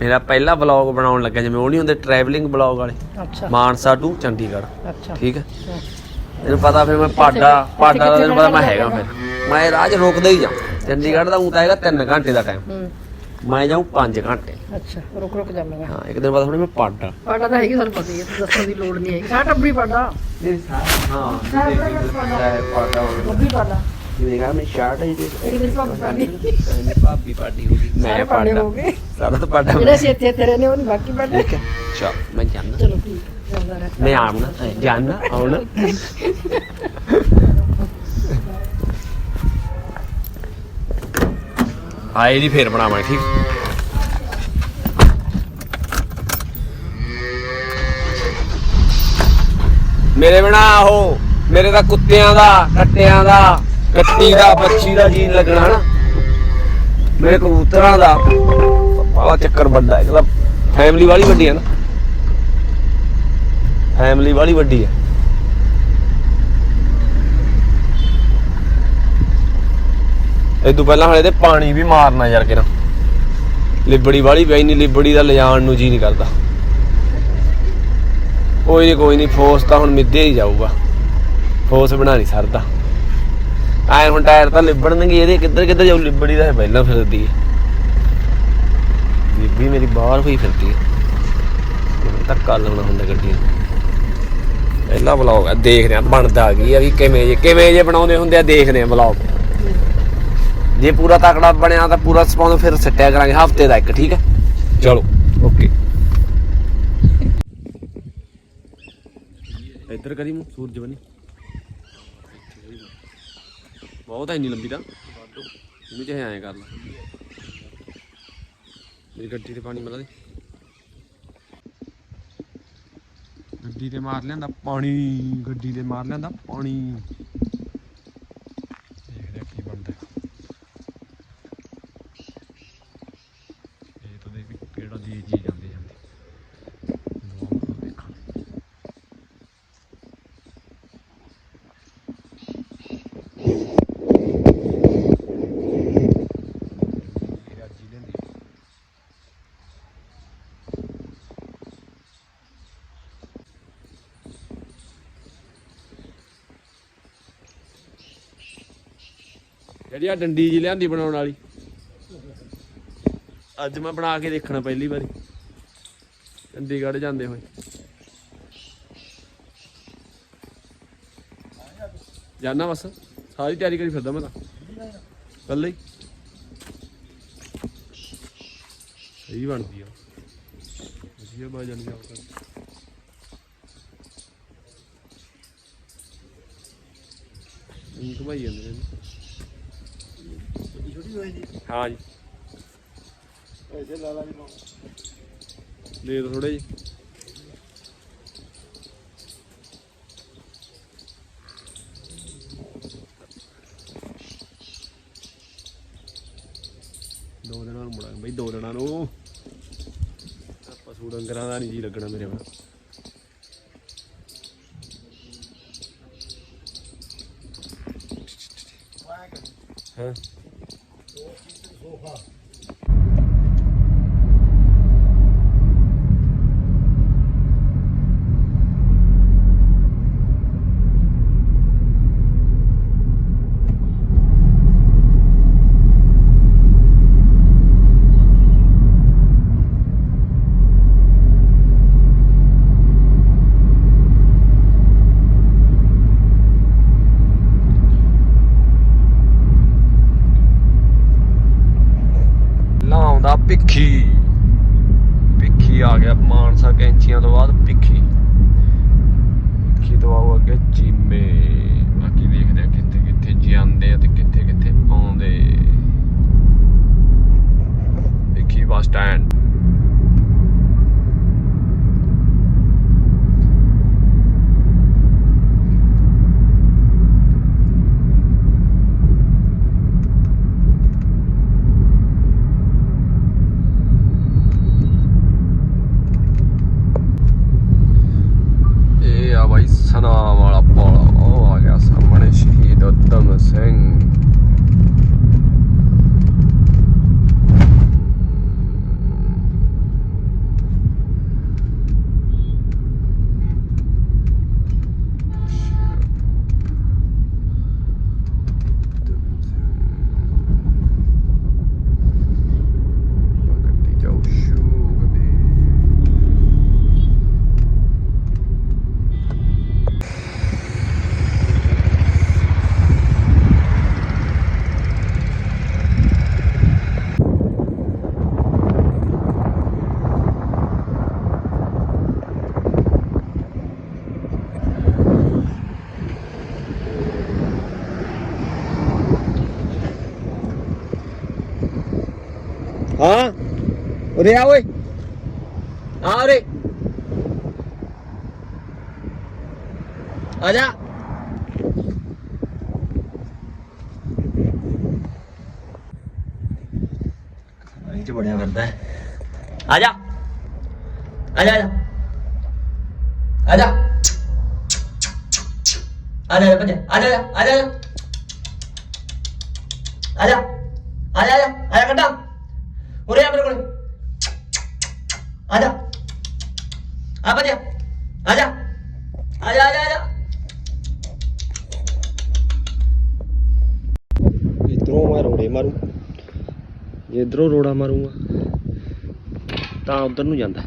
ਮੇਰਾ ਪਹਿਲਾ ਵਲੌਗ ਬਣਾਉਣ ਲੱਗਾ ਜਿਵੇਂ ਉਹ ਨਹੀਂ ਹੁੰਦੇ ਟਰੈਵਲਿੰਗ ਵਲੌਗ ਵਾਲੇ। ਅੱਛਾ। ਮਾਨਸਾ ਟੂ ਚੰਡੀਗੜ੍ਹ ਅੱਛਾ। ਠੀਕ ਹੈ? ਤੈਨੂੰ ਪਤਾ ਫਿਰ ਮੈਂ ਪਾਡਾ ਪਾਡਾ ਦਾ ਤੈਨੂੰ ਪਤਾ ਮੈਂ ਹੈਗਾ ਫਿਰ। ਮੈਂ ਰਾਜ ਰੋਕਦਾ ਹੀ ਜਾ ਚੰਡੀਗੜ੍ਹ ਦਾ ਊਂ ਤਾਂ ਹੈਗਾ 3 ਘੰਟੇ ਦਾ ਟਾਈਮ ਮੈਂ ਜਾਊਂ 5 ਘੰਟੇ। ਅੱਛਾ ਰੁਕ ਰੁਕ ਜਾਵਾਂਗਾ ਹਾਂ ਇੱਕ ਦਿਨ ਬਾਅਦ ਥੋੜੀ ਮੈਂ ਪਾਡਾ। ਪਾਡਾ ਤਾਂ ਹੈਗੀ ਸਾਨੂੰ ਪਤਾ ਹੀ ਹੈ ਦੱਸਣ ਦੀ ਲੋੜ ਨਹੀਂ ਹੈਗੀ। ਸਾਡਾ ਟੱਬਰੀ ਪਾਡਾ। ਹਾਂ ਪਾਡਾ। ਪਾਡਾ। ਜਿਵੇਂ ਕਹਾ ਮੈਂ ਸ਼ਰਟ ਹੈ ਜੀ ਇੱਕ ਦਿਨ ਭਾਬੀ ਪਾਡੀ ਭਾਬੀ ਪਾਡੀ ਹੋ ਗਈ। ਮੈਂ ਪਾਡੇ ਪਾਡਾ ਹੋ ਗਏ। ਸਾਰਾ ਤਾਂ ਪਾਡਾ ਜਿਹੜੇ ਸੀ ਇੱਥੇ ਤੇਰੇ ਨੇ ਉਹ ਨੀ, ਬਾਕੀ ਪਾਡੇ ਠੀਕ ਹੈ। ਚਲ ਮੈਂ ਜਾਣਾ ਚਲੋ ਠੀਕ ਹੈ, ਜਾਂਦਾ ਰਹਿ। ਮੈਂ ਆਉਣਾ ਜਾਣਾ ਆਉਣਾ। ਆਏ ਦੀ ਫੇਰ ਬਣਾਵਾਂ ਠੀਕ? ਮੇਰੇ ਬਿਨਾ ਉਹ ਮੇਰੇ ਤਾਂ ਕੁੱਤਿਆਂ ਦਾ ਕੱਟਿਆਂ ਦਾ ਕੱਟੀ ਦਾ, ਬੱਚੀ ਦਾ ਜੀ ਲੱਗਣਾ। ਹਨਾ ਮੇਰੇ ਕਬੂਤਰਾਂ ਦਾ ਬਾਲਾ ਚੱਕਰ ਵੱਡਾ ਹੈ ਇਹਦਾ ਫੈਮਿਲੀ ਵਾਲੀ ਵੱਡੀ ਹੈ ਨਾ। ਫੈਮਿਲੀ ਵਾਲੀ ਵੱਡੀ ਹੈ। ਇਹ ਤੋਂ ਪਹਿਲਾਂ ਹਲੇ ਤੇ ਪਾਣੀ ਵੀ ਮਾਰਨਾ ਯਾਰ ਕਿਰਾ ਲਿਬੜੀ ਵਾਲੀ ਪਈ ਨਹੀਂ ਲਿਬੜੀ ਦਾ ਲਿਜਾਣ ਨੂੰ ਜੀ ਨਹੀਂ ਕਰਦਾ। ਕੋਈ ਨਹੀਂ ਕੋਈ ਨਹੀਂ ਫੋਰਸ ਤਾਂ ਹੁਣ ਮਿੱਧੇ ਹੀ ਜਾਊਗਾ। ਫੋਰਸ ਬਣਾ ਨਹੀਂ ਸਰਦਾ। ਆਏ ਹੁਣ ਟਾਇਰ ਤਾਂ ਲਿਬੜਨਗੇ, ਇਹਦੇ ਕਿੱਧਰ ਕਿੱਧਰ ਜਾਊ? ਲਿਬੜੀ ਦਾ ਪਹਿਲਾਂ ਫਿਰਦੀ ਹੈ। ਬੀਬੀ ਮੇਰੀ ਬਾਹਰ ਹੋਈ ਫਿਰਦੀ ਹੈ। ਧੱਕਾ ਲਾਉਣਾ ਹੁੰਦਾ ਗੱਡੀ ਨੂੰ। ਪਹਿਲਾ ਵਲੌਗ ਆ, ਦੇਖਦੇ ਆ, ਬਣਦਾ ਕੀ ਆ ਵੀ ਕਿਵੇਂ ਜੇ ਕਿਵੇਂ ਜੇ ਬਣਾਉਂਦੇ ਹੁੰਦੇ ਆ, ਦੇਖਦੇ ਆ ਵਲੌਗ ਜੇ ਪੂਰਾ ਤਕੜਾ ਬਣਿਆ ਤਾਂ ਪੂਰਾ ਸਪੌਂਸ ਫਿਰ ਸੱਟਿਆ ਕਰਾਂਗੇ, ਹਫ਼ਤੇ ਦਾ ਇੱਕ, ਠੀਕ ਹੈ? ਚਲੋ, ਓਕੇ। ਇੱਧਰ ਕਰੀ ਮੂੰਹ, ਸੂਰਜ ਬਣੀ। ਬਹੁਤ ਹੈ ਇੰਨੀ ਲੰਬੀ ਤਾਂ। ਇਹਨੂੰ ਚਾਹੇ ਐਂ ਕਰ ਲਾ। ਮੇਰੀ ਗੱਡੀ ਤੇ ਪਾਣੀ ਮਿਲਾ ਦੇ। ਗੱਡੀ ਤੇ ਮਾਰ ਲਿਆਂਦਾ, ਪਾਣੀ। ਗੱਡੀ ਤੇ ਮਾਰ ਲਿਆਂਦਾ, ਪਾਣੀ ਦੇਖਦੇ ਆ ਕੀ ਬਣਦਾ ਇਹ ਤਾਂ ਦੇਖ ਵੀ ਕਿਹੜਾ ਜੀ ਜੀ ਜਾਂਦੇ ਜਾਂਦੇ ਬਹੁਤ ਦੇਖਾਂ ਇਹ ਅੱਜ ਹੀ ਲੈਂਦੀ ਜਿਹੜੀ ਆ ਡੰਡੀ ਜੀ ਲਿਆਂਦੀ ਬਣਾਉਣ ਵਾਲੀ। ਅੱਜ ਮੈਂ ਬਣਾ ਕੇ ਦੇਖਣਾ ਪਹਿਲੀ ਵਾਰੀ। ਚੰਡੀਗੜ੍ਹ ਜਾਂਦੇ ਹੋਏ। ਜਾਣਾ ਬਸ। ਸਾਰੀ ਤਿਆਰੀ ਕਰੀ ਫਿਰਦਾ ਮੈਂ ਤਾਂ। ਕੱਲੇ ਹੀ। ਸਹੀ ਬਣਦੀ ਆ। ਵਧੀਆ ਬਾਜਣ ਗਿਆ ਕਰ ਇਹ ਘੁਮਾਈ ਜਾਂਦੇ ਨੇ। ਛੋਟੀ ਛੋਟੀ ਹੋਈ ਹਾਂ ਜੀ। ਪੈਸੇ ਲਾ ਲਾ ਜੀ ਦੇ ਦੋ ਥੋੜੇ ਜੀ ਦੋ ਦਿਨਾਂ ਨੂੰ ਮੁੜਾਂਗੇ ਬਈ, ਦੋ ਦਿਨਾਂ ਨੂੰ। ਪਸ਼ੂ ਡੰਗਰਾਂ ਦਾ ਨਹੀਂ ਜੀ ਲੱਗਣਾ ਮੇਰੇ ਵੱਲ ਹਾਂ? Well. ਭਿੱਖੀ। ਭਿੱਖੀ ਆ ਗਿਆ ਮਾਨਸਾ ਕੈਂਚੀਆਂ ਤੋਂ ਬਾਅਦ ਭਿੱਖੀ। ਭਿੱਖੀ ਤੋਂ ਆਉ ਅੱਗੇ ਚੀਮੇ। ਬਾਕੀ ਦੇਖਦੇ ਆ ਕਿੱਥੇ ਕਿੱਥੇ ਜਾਂਦੇ ਆ ਤੇ ਕਿੱਥੇ ਕਿੱਥੇ ਆਉਂਦੇ ਭਿੱਖੀ ਬੱਸ ਸਟੈਂਡ ਇਹ ਆ ਬਾਈ ਸਨਾ ਵਾਲਾ ਪੁਲ ਉਹ ਆ ਗਿਆ ਸਾਹਮਣੇ ਸ਼ਹੀਦ ਉਦਮ ਸਿੰਘ ਉਰੇ ਆ ਓਏ। ਆ ਉਰੇ ਆ ਜਾ। ਇਹ ਚ ਬੜਿਆ ਫਿਰਦਾ ਆ ਜਾ। ਆ ਜਾ ਆ ਜਾ। ਆ ਜਾ। ਬੱਜਾ ਆ ਜਾ ਆ ਜਾ ਆ ਜਾ। ਆ ਜਾ। ਆ ਜਾ ਕੱਟਾ ਉਰੇ ਆ ਮੇਰੇ ਕੋਲ। ਆ ਜਾ ਆ ਬੱਜਾ ਆ ਜਾ ਆ ਜਾ ਆ ਜਾ ਆ ਜਾ ਇਧਰੋਂ ਮੈਂ ਰੋੜੇ ਮਾਰੂ ਜੇ ਇਧਰੋਂ ਰੋੜਾ ਮਾਰੂੰਗਾ ਤਾਂ ਉਧਰ ਨੂੰ ਜਾਂਦਾ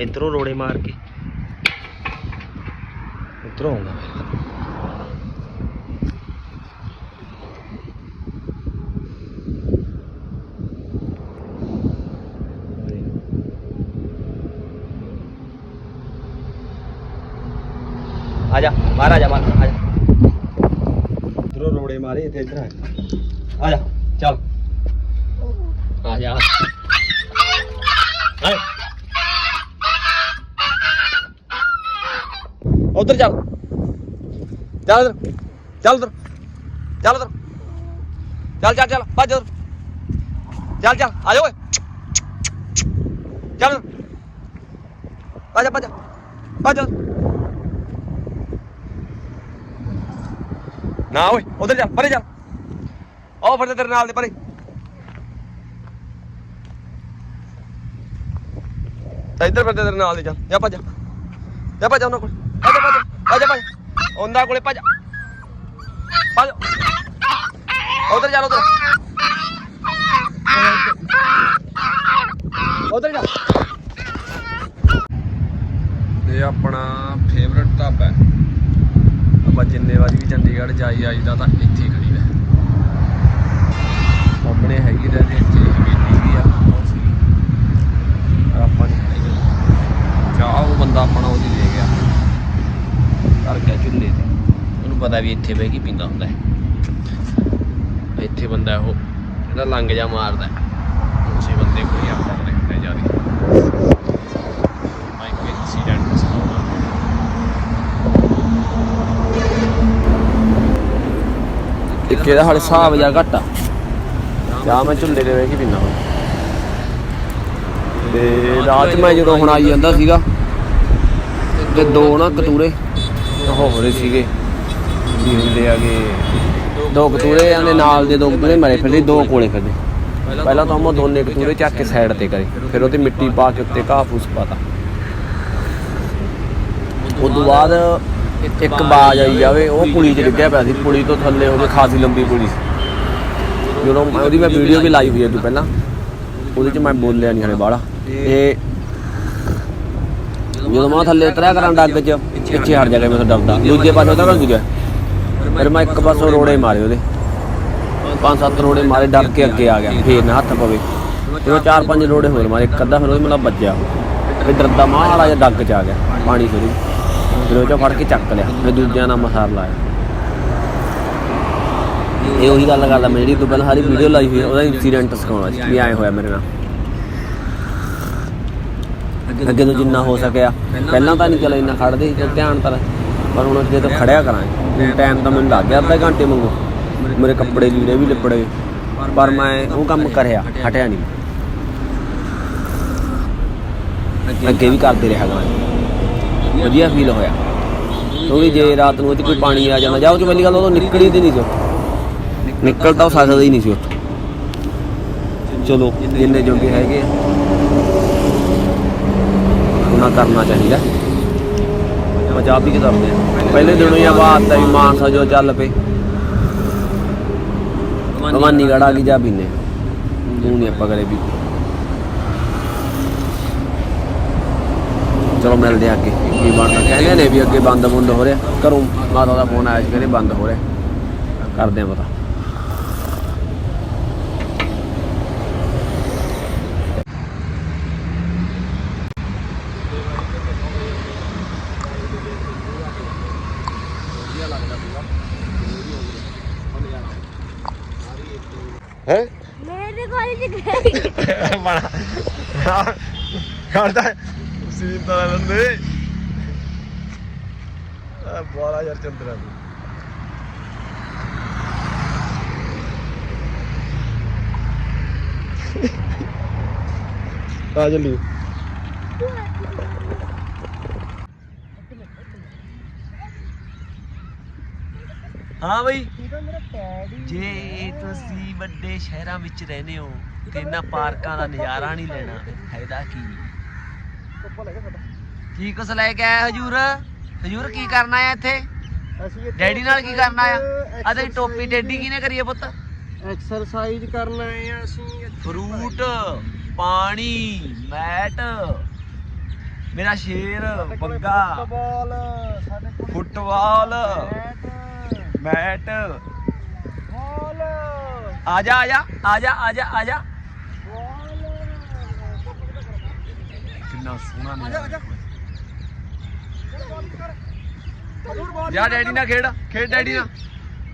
ਇਧਰੋਂ ਰੋੜੇ ਮਾਰ ਕੇ ਉਧਰੋਂ ਆਉਂਦਾ ਆ ਜਾ ਬਾਹਰ ਆ ਜਾ ਬਾਹਰ ਆ ਜਾ। ਇਧਰੋਂ ਰੋੜੇ ਮਾਰੇ ਤੇ ਇਧਰ ਆ ਆ ਜਾ ਚੱਲ। ਆ ਜਾ। ਹਾਏ ਉਧਰ ਚੱਲ। ਚੱਲ ਉਧਰ ਚੱਲ ਉਧਰ। ਚੱਲ ਉਧਰ। ਚੱਲ ਚੱਲ ਚੱਲ ਭੱਜ ਉਧਰ। ਚੱਲ ਚੱਲ ਆ ਜਾ ਓਏ। ਚੱਲ। ਉਧਰ। ਭੱਜ। ਭੱਜ ਭੱਜ ਨਾ ਓਏ, ਉਧਰ ਜਾ, ਪਰੇ ਜਾ। ਆਓ ਫਿਰ ਤੇਰੇ ਨਾਲ ਦੇ ਪਰੇ। ਇੱਧਰ ਫਿਰ ਤੇਰੇ ਨਾਲ ਦੇ ਚੱਲ ਜਾ ਭੱਜ ਜਾ। ਭੱਜ ਉਹਨਾਂ ਕੋਲ। ਭੱਜ ਭੱਜ ਭੱਜ ਭੱਜ ਉਹਨਾਂ ਕੋਲੇ ਭੱਜ ਭੱਜ ਉਧਰ ਜਾ, ਉਧਰ ਉਧਰ ਜਾ। ਇਹ ਆਪਣਾ ਫੇਵਰਟ ਢਾਬਾ ਹੈ। ਆਪਾਂ ਜਿੰਨੇ ਵਾਰੀ ਵੀ ਚੰਡੀਗੜ੍ਹ ਜਾਈ ਆਈਦਾ ਤਾਂ ਇੱਥੇ ਹੀ ਖੜੀਦਾ ਸਾਹਮਣੇ ਹੈਗੀ ਦਾ ਤੇ ਇੱਥੇ ਹਵੇਲੀ ਵੀ ਆ ਬਹੁਤ ਸੀ। ਆਪਾਂ ਨਹੀਂ ਖਾਈ ਚਾਹ ਉਹ ਬੰਦਾ ਆਪਣਾ ਉਹਦੀ ਲੈ ਗਿਆ। ਕਰ ਗਿਆ ਚੁੱਲ੍ਹੇ ਤੇ। ਉਹਨੂੰ ਪਤਾ ਵੀ ਇੱਥੇ ਬਹਿ ਕੇ ਪੀਂਦਾ ਹੁੰਦਾ ਹੈ। ਇੱਥੇ ਬੰਦਾ ਉਹ ਜਿਹੜਾ ਲੰਗ ਜਾ ਮਾਰਦਾ ਉਸੇ ਬੰਦੇ ਕੋਈ ਆਪਾਂ ਦੇਖਦੇ ਜਾ ਰਹੀ ਐਕਸੀਡੈਂਟ ਇਨਸੀਡੈਂਟ ਸੁਣਾਉਣਾ ਇੱਕ ਇਹਦਾ ਹਾਲੇ ਹਿਸਾਬ ਜਾ ਘੱਟ ਆ। ਮੈਂ ਝੁੱਲੇ ਦੇ ਬਹਿ ਕੇ ਪੀਣਾ ਹੁਣ ਤੇ ਰਾਤ ਮੈਂ ਜਦੋਂ ਹੁਣ ਆਈ ਜਾਂਦਾ ਸੀਗਾ, ਤੇ ਦੋ ਨਾ ਕਤੂਰੇ ਹੋ ਰਹੇ ਸੀਗੇ। ਵੀ ਹੁੰਦੇ ਆਗੇ ਦੋ ਕਤੂਰੇ ਆਂਦੇ, ਨਾਲ ਦੇ ਦੋ ਕਤੂਰੇ ਮਰੇ ਫਿਰਦੇ, ਦੋ ਕੋਲੇ ਫਿਰਦੇ। ਪਹਿਲਾਂ ਤਾਂ ਉਹ ਦੋਨੇ ਕਤੂਰੇ ਚੱਕ ਕੇ ਸਾਈਡ ਤੇ ਕਰੇ, ਫਿਰ ਉਹਤੇ ਮਿੱਟੀ ਪਾ ਕੇ ਉੱਤੇ ਘਾਹ ਫੂਸ ਪਾਤਾ। ਉਸ ਤੋਂ ਬਾਅਦ ਇੱਕ ਬਾਜ ਆਈ ਜਾਵੇ ਉਹ ਪੁਲੀ 'ਚ ਡਿੱਗਿਆ ਪਿਆ ਸੀ ਪੁਲੀ ਤੋਂ ਥੱਲੇ ਉਹਦੇ ਖਾਸੀ ਲੰਬੀ ਪੁਲੀ ਸੀ। ਜਦੋਂ ਮੈਂ ਉਹਦੀ ਮੈਂ ਵੀਡੀਓ ਵੀ ਲਾਈ ਹੋਈ ਹੈ ਤੋਂ ਪਹਿਲਾਂ ਉਹਦੇ 'ਚ ਮੈਂ ਬੋਲਿਆ ਨਹੀਂ ਹਲੇ ਬਾਹਲਾ। ਤੇ ਜਦੋਂ ਮੈਂ ਥੱਲੇ ਉਤਰਿਆ ਕਰਾਂ ਡੱਗ 'ਚ ਪਿੱਛੇ ਹਟ ਜਾ ਕੇ ਮੈਂ ਤਾਂ ਡਰਦਾ। ਦੂਜੇ ਪਾਸੇ ਉਹਦਾ ਰੰਗ ਗਿਆ। ਫਿਰ ਮੈਂ ਇੱਕ ਪਾਸੋਂ ਰੋੜੇ ਮਾਰੇ ਉਹਦੇ। ਪੰਜ ਸੱਤ ਰੋੜੇ ਮਾਰੇ ਡਰ ਕੇ ਅੱਗੇ ਆ ਗਿਆ। ਫੇਰ ਨਾ ਹੱਥ ਪਵੇ। ਤੇ ਉਹ ਚਾਰ ਪੰਜ ਰੋੜੇ ਹੋਰ ਮਾਰੇ ਇੱਕ ਅੱਧਾ ਫਿਰ ਉਹਦੇ ਮਤਲਬ ਵੱਜਿਆ। ਫਿਰ ਡਰਦਾ ਮਾੜਾ ਜਿਹਾ ਡੱਗ 'ਚ ਆ ਗਿਆ ਪਾਣੀ ਫਿਰ ਫਿਰ ਉਹ ਚੋਂ ਫੜ ਕੇ ਚੱਕ ਲਿਆ। ਫਿਰ ਦੂਜਿਆਂ ਨਾਲ ਮਸਾਰ ਲਾਇਆ। ਇਹ ਉਹੀ ਗੱਲ ਕਰਦਾ ਮੈਂ ਜਿਹੜੀ ਤੂੰ ਪਹਿਲਾਂ ਸਾਰੀ ਵੀਡੀਓ ਲਾਈ ਹੋਈ ਉਹਦਾ ਇਨਸੀਡੈਂਟ ਸਿਖਾਉਣਾ ਸੀ ਵੀ ਐਂ ਹੋਇਆ ਮੇਰੇ ਨਾਲ। ਅੱਗੇ ਤੋਂ ਜਿੰਨਾ ਹੋ ਸਕਿਆ। ਪਹਿਲਾਂ ਤਾਂ ਨਹੀਂ ਚਲ ਇੰਨਾ ਖੜਦੇ ਸੀ, ਧਿਆਨ ਤਾਂ ਪਰ ਹੁਣ ਅੱਗੇ ਤੋਂ ਖੜਿਆ ਕਰਾਂਗੇ ਟਾਈਮ ਤਾਂ ਮੈਨੂੰ ਲੱਗ ਗਿਆ ਅੱਧਾ ਘੰਟੇ ਮੰਗੋ ਮੇਰੇ ਕੱਪੜੇ ਲੀੜੇ ਵੀ ਲਿਪੜੇ। ਪਰ ਮੈਂ ਉਹ ਕੰਮ ਕਰਿਆ ਹਟਿਆ ਨਹੀਂ ਅੱਗੇ ਵੀ ਕਰਦੇ ਰਿਹਾ ਗਾ ਵਧੀਆ ਫੀਲ ਹੋਇਆ। ਕਿਉਂਕਿ ਜੇ ਰਾਤ ਨੂੰ ਉਹ ਕੋਈ ਪਾਣੀ ਆ ਜਾਂਦਾ ਜਾਂ ਉਹ 'ਚ ਪਹਿਲੀ ਗੱਲ ਉਦੋਂ ਨਿਕਲੀ ਤੇ ਨਹੀਂ ਸੀ ਨਿਕਲ ਤਾਂ ਉਹ ਸਕਦਾ ਹੀ ਨਹੀਂ ਸੀ ਉੱਥੋਂ। ਚਲੋ ਜਿੰਨੇ ਜੋਗੇ ਹੈਗੇ ਆ, ਉਹਨਾਂ ਕਰਨਾ ਚਾਹੀਦਾ। ਪੰਜਾਬ ਵੀ ਕਰਦੇ ਆ। ਪਹਿਲੇ ਦਿਨੋਂ ਹੀ ਆਵਾਜ਼ ਆਈ ਮਾਨਸਾ ਜੋ ਚੱਲ ਪਏ। ਭਵਾਨੀ ਆ ਗਈ ਜਾ ਪੀਨੇ ਤੂੰ ਨਹੀਂ ਆਪਾਂ ਕਰੇ ਵੀ ਚਲੋ ਮਿਲਦੇ ਆ ਅੱਗੇ। ਕੀ ਬਣਦਾ ਕਹਿੰਦੇ ਨੇ ਵੀ ਅੱਗੇ ਬੰਦ ਬੰਦ ਹੋ ਰਿਹਾ। ਘਰੋਂ ਮਾਤਾ ਦਾ ਫੋਨ ਆਇਆ ਸੀ ਕਹਿੰਦੇ ਬੰਦ ਹੋ ਰਿਹਾ। ਕਰਦੇ ਆ ਪਤਾ। ਹੈ? ਮੇਰੇ ਕੋਲ ਜੀ ਗਏ ਲੰਦੇ। ਆ ਬੋਲਾ ਯਾਰ ਹਾਂ ਬਈ। ਜੇ ਤੁਸੀਂ ਵੱਡੇ ਸ਼ਹਿਰਾਂ ਵਿੱਚ ਰਹਿੰਦੇ ਹੋ, ਤੇ ਇਹਨਾਂ ਪਾਰਕਾਂ ਦਾ ਨਜ਼ਾਰਾ ਨਹੀਂ ਲੈਣਾ, ਫਾਇਦਾ ਕੀ? ਕੀ ਕੁਛ ਲੈ ਕੇ ਆਇਆ ਹਜੂਰ? ਹਜੂਰ ਕੀ ਕਰਨਾ ਹੈ ਇੱਥੇ? ਅਸੀਂ ਡੈਡੀ ਨਾਲ ਕੀ ਕਰਨਾ ਆ ਆ ਤੇਰੀ ਟੋਪੀ ਟੇਡੀ ਕਿਨੇ ਕਰੀਏ ਪੁੱਤ? ਐਕਸਰਸਾਈਜ਼ ਕਰਨਾ ਹੈ ਅਸੀਂ ਫਰੂਟ ਪਾਣੀ ਮੈਟ ਮੇਰਾ ਸ਼ੇਰ ਬੱਗਾ ਫੁੱਟਬਾਲ ਸਾਡੇ ਕੋਲ ਫੁੱਟਬਾਲ ਬੈਟ ਮੈਟ। ਬਾਲ। ਆ ਜਾ ਆ ਜਾ ਆ ਜਾ ਆ ਜਾ ਆ ਜਾ ਬਾਲ ਕਿੰਨਾ ਸੋਹਣਾ ਜਾ ਜਾ। ਡੈਡੀ ਨਾਲ ਖੇਡ ਖੇਡ ਡੈਡੀ ਨਾਲ।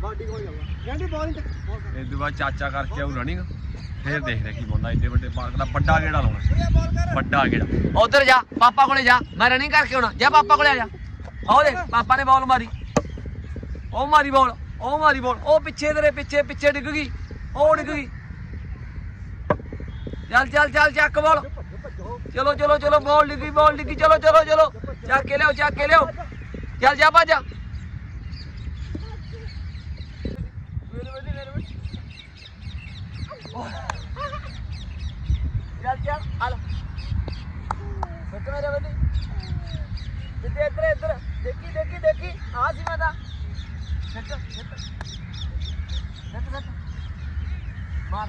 ਬਾਡੀ ਕੋਲ ਜਾਊਗਾ ਡੈਡੀ ਬਾਲ ਨਹੀਂ ਤੋਂ ਬਾਅਦ ਚਾਚਾ ਕਰਕੇ ਆਉ ਰਨਿੰਗ ਫੇਰ ਦੇਖਦੇ ਕੀ ਬੰਦਾ ਏਡੇ ਵੱਡੇ ਪਾਰਕ ਦਾ ਵੱਡਾ ਗੇੜਾ ਲਾਉਣਾ। ਵੱਡਾ ਗੇੜਾ ਉਧਰ ਜਾ ਪਾਪਾ ਕੋਲੇ ਜਾ ਮੈਂ ਰਨਿੰਗ ਕਰਕੇ ਆਉਣਾ। ਜਾ ਪਾਪਾ ਕੋਲੇ ਆ ਜਾ। ਆਓ ਦੇ ਪਾਪਾ ਨੇ ਬਾਲ ਮਾਰੀ। ਉਹ ਮਾਰੀ ਬਾਲ ਉਹ ਮਾਰੀ ਬਾਲ ਉਹ ਪਿੱਛੇ ਤੇਰੇ ਪਿੱਛੇ ਪਿੱਛੇ ਡਿੱਗ ਗਈ। ਉਹ ਡਿੱਗ ਗਈ। ਚੱਲ ਚੱਲ ਚੱਲ ਚੱਕ ਬਾਲ ਚਲੋ ਚਲੋ ਚਲੋ ਬੋਲ ਡਿੱਗੀ ਬੋਲ ਡਿੱਗੀ। ਚਲੋ ਚਲੋ ਚਲੋ। ਚੱਕ ਕੇ ਲਿਆਓ, ਚੱਕ ਕੇ ਲਿਆਓ। ਚੱਲ ਜਾ, ਭੱਜ ਚੱਲ ਚੱਲ, ਆ ਲੈ। ਸੱਚ ਮੇਰੇ ਬੰਦੀ ਕਿਤੇ ਇੱਧਰ ਇੱਧਰ। ਦੇਖੀ ਦੇਖੀ ਦੇਖੀ। ਆ ਸੀ ਮੈਂ ਤਾਂ। ਸੱਚ ਸੱਚ ਸੱਚ ਸੱਚ ਮਾਰ।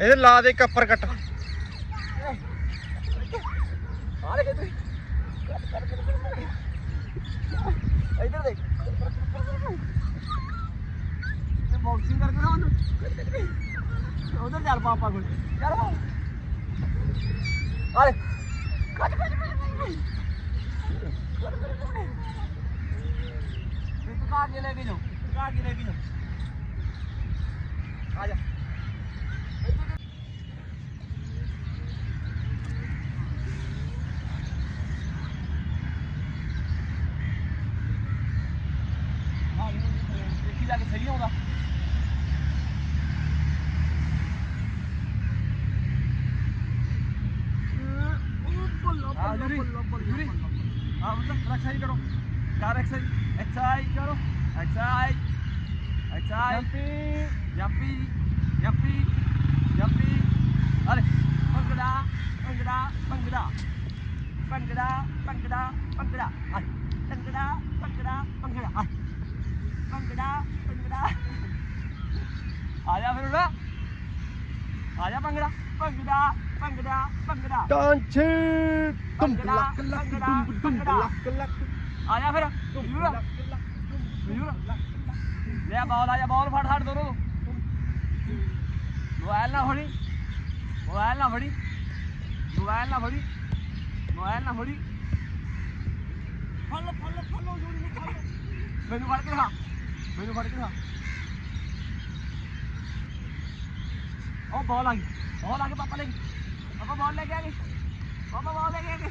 ਇਹਦੇ ਲਾ ਦੇ ਕੱਪਰ ਕੱਟ ਆ ਲੈ ਇੱਧਰ ਇੱਧਰ ਦੇਖ ਇਹ ਬਾਕਸਿੰਗ ਕਰਕੇ ਨਾ ਉਹਨੂੰ ਉਧਰ ਚੱਲ ਪਾਪਾ ਕੋਲ ਚੱਲ ਆ ਲੈ ਕੱਟ ਕੱਟ ਕੱਟ ਤੂੰ ਕਾਰ ਕੇ ਲੈ ਕੇ ਜਾਓ ਕਾਰ ਕੇ ਲੈ ਕੇ ਜਾਓ ਆ ਜਾ ਹਾਂ ਦੇਖੀ ਜਾ ਕੇ ਸਹੀ ਆਉਂਦਾ ਆ ਜੂਰੀ ਜੂਰੀ ਆ ਮਤਲਬ ਐਕਸਰਸਾਈਜ਼ ਕਰੋ। ਕਾਰ ਐਕਸਰਸਾਈਜ਼ ਐਕਸਰਸਾਈਜ਼ ਕਰੋ। Exercise exercise ਜੰਪੀ। ਜੰਪੀ। ਜੰਪੀ। ਅਰੇ ਪੰਗੜਾ ਪੰਗੜਾ ਪੰਗੜਾ ਪੰਗੜਾ ਪੰਗੜਾ ਪੰਗੜਾ ਆ ਪੰਗੜਾ ਪੰਗੜਾ ਪੰਗੜਾ ਆ ਪੰਗੜਾ ਪੰਗੜਾ ਆ ਜਾ ਫਿਰ ਉਰਾ। ਆ ਜਾ ਪੰਗੜਾ ਪੰਗੜਾ ਪੰਗੜਾ ਪੰਗੜਾ ਟਾਂਛੇ ਤੁਮ ਲੱਕ ਲੱਕ ਤੁਮ। ਲੱਕ ਲੱਕ। ਆ। ਜਾ ਫਿਰ ਯੂਰਾ ਯੂਰਾ ਲੈ ਬਾਲ ਆ। ਜਾ ਬਾਲ ਫੜ ਫੜ ਦੋਨੋਂ। ਮੋਬਾਈਲ ਨਾ ਫੜੀ। ਮੋਬਾਈਲ ਨਾ ਫੜੀ। ਮੋਬਾਈਲ ਨਾ ਫੜੀ। ਮੋਬਾਈਲ ਨਾ ਫੜੀ। ਫੜ ਫੜ ਫੜ। ਮੈਨੂੰ ਫੜ ਕੇ ਦਿਖਾ। ਮੈਨੂੰ ਫੜ ਕੇ ਦਿਖਾ। ਉਹ ਬਾਲ ਆ ਗਈ। ਬਾਲ ਆ ਗਈ, ਪਾਪਾ ਲੈ ਗਈ ਪਾਪਾ ਬਾਲ ਲੈ ਕੇ ਆ ਗਏ। ਪਾਪਾ ਬਾਲ ਲੈ ਕੇ ਆ ਗਏ।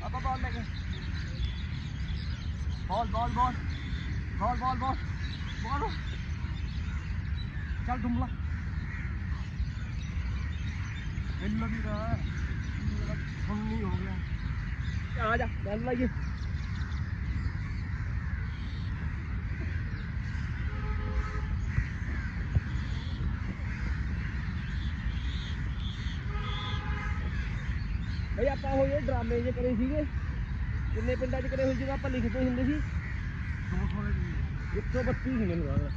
ਪਾਪਾ ਬਾਲ ਲੈ ਕੇ ਬਾਲ ਬਾਲ ਬਾਲ ਬਾਲ ਬਾਲ ਬਾਲ ਬਾਲ ਚੱਲ ਡੁੰਬਲਾ। ਹਿੱਲ ਵੀ ਰਹਾ ਸੁਣਨੀ ਹੋ ਗਿਆ। ਆ ਜਾ ਚੱਲ ਲਾਈਏ। ਇਹ ਆਪਾਂ ਜਿਹੇ ਡਰਾਮੇ ਜੇ ਕਰੇ ਸੀਗੇ ਕਿੰਨੇ ਪਿੰਡਾਂ 'ਚ ਕਰੇ ਹੋਏ ਜਦੋਂ ਆਪਾਂ ਲਿਖਦੇ ਹੁੰਦੇ ਸੀ। 132 ਸੀ ਮੈਨੂੰ ਲੱਗਦਾ।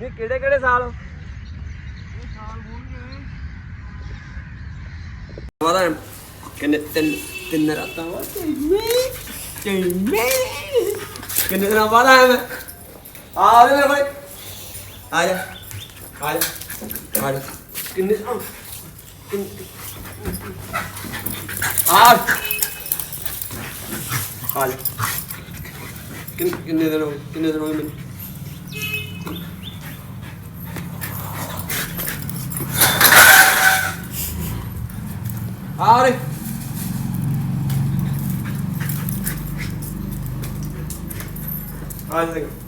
ਨਹੀਂ ਕਿਹੜੇ ਕਿਹੜੇ ਸਾਲ? ਇਹ ਸਾਲ ਹੋਣਗੇ। ਵਾਦਾ ਕਿੰਨੇ ਤਿੰਨ ਤਿੰਨ ਰਾਤਾਂ ਬਾਅਦ ਕਿੰਨੇ ਕਿੰਨੇ ਦਿਨਾਂ ਬਾਅਦ ਆਇਆ ਮੈਂ ਆ ਜਾ ਮੇਰੇ ਭਾਈ ਆ ਜਾ ਆ ਜਾ ਆ ਜਾ ਕਿੰਨੇ ਆ ਕਿੰਨੇ- ਆ ਆ ਜਾ ਕਿੰਨੇ ਕਿੰਨੇ ਦਿਨ ਹੋ